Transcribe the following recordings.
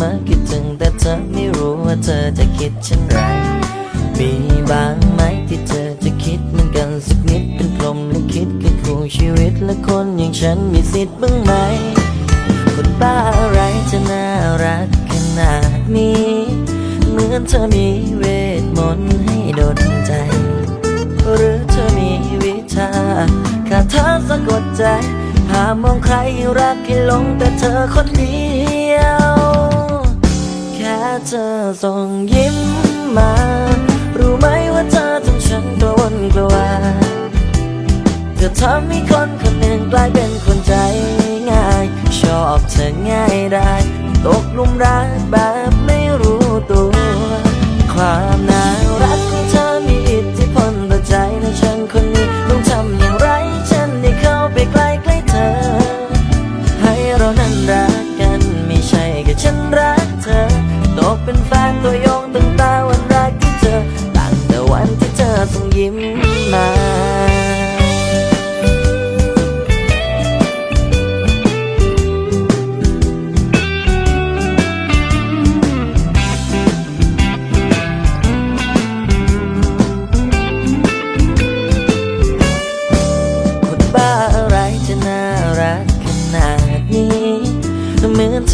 มาคิดถึงแต่เธอไม่รู้ว่าเธอจะคิดเช่นไร มีบางไหมที่เธอจะคิดเหมือนกันสักนิดเป็นพรหมลิขิตคือคู่ชีวิตและคนอย่างฉันมีสิทธิ์บ้างไหม คนบ้าอะไรจะน่ารักขนาดนี้ เหมือนเธอมีเวทมนต์ให้ดลใจ หรือเธอมีวิชาคาถาสะกดใจหามองใครรักให้หลงแต่เธอคนเดียว เธอส่งยิ้มมา รู้ไหมว่าเธอทำฉันกระวนกระวายเธอทำให้คนคนหนึ่งกลายเป็นคนใจง่าย ชอบเธอง่ายได้ ตกหลุมรักแบบไม่รู้ตัว ความน่ารักของเธอมีอิทธิพลต่อใจและฉันคนนี้ต้องทำอย่างไร ฉันได้เข้าไปใกล้ใกล้เธอ ให้เรานั้นรัก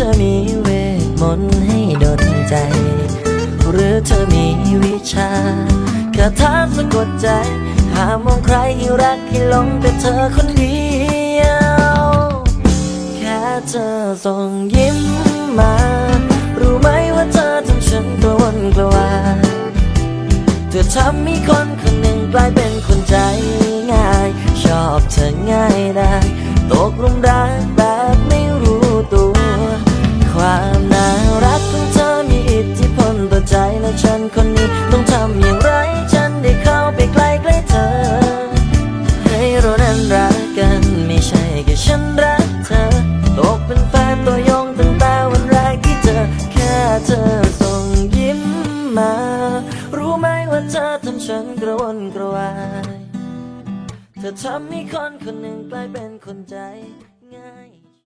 อนเธอมีเวทมนต์ให้ดลใจ หรือเธอมีวิชาคาถาสะกดใจ หามองใครให้รักให้หลงแต่เธอคนเดียว แค่เธอส่งยิ้มมา รู้ไหมว่าเธอทำฉันกระวนกระวายเธอทำให้คนคนหนึ่งกลายเป็นคนใจง่าย ชอบเธอง่ายได้ นกระวาย เธอทำให้คนคนหนึ่งกลายเป็นคนใจ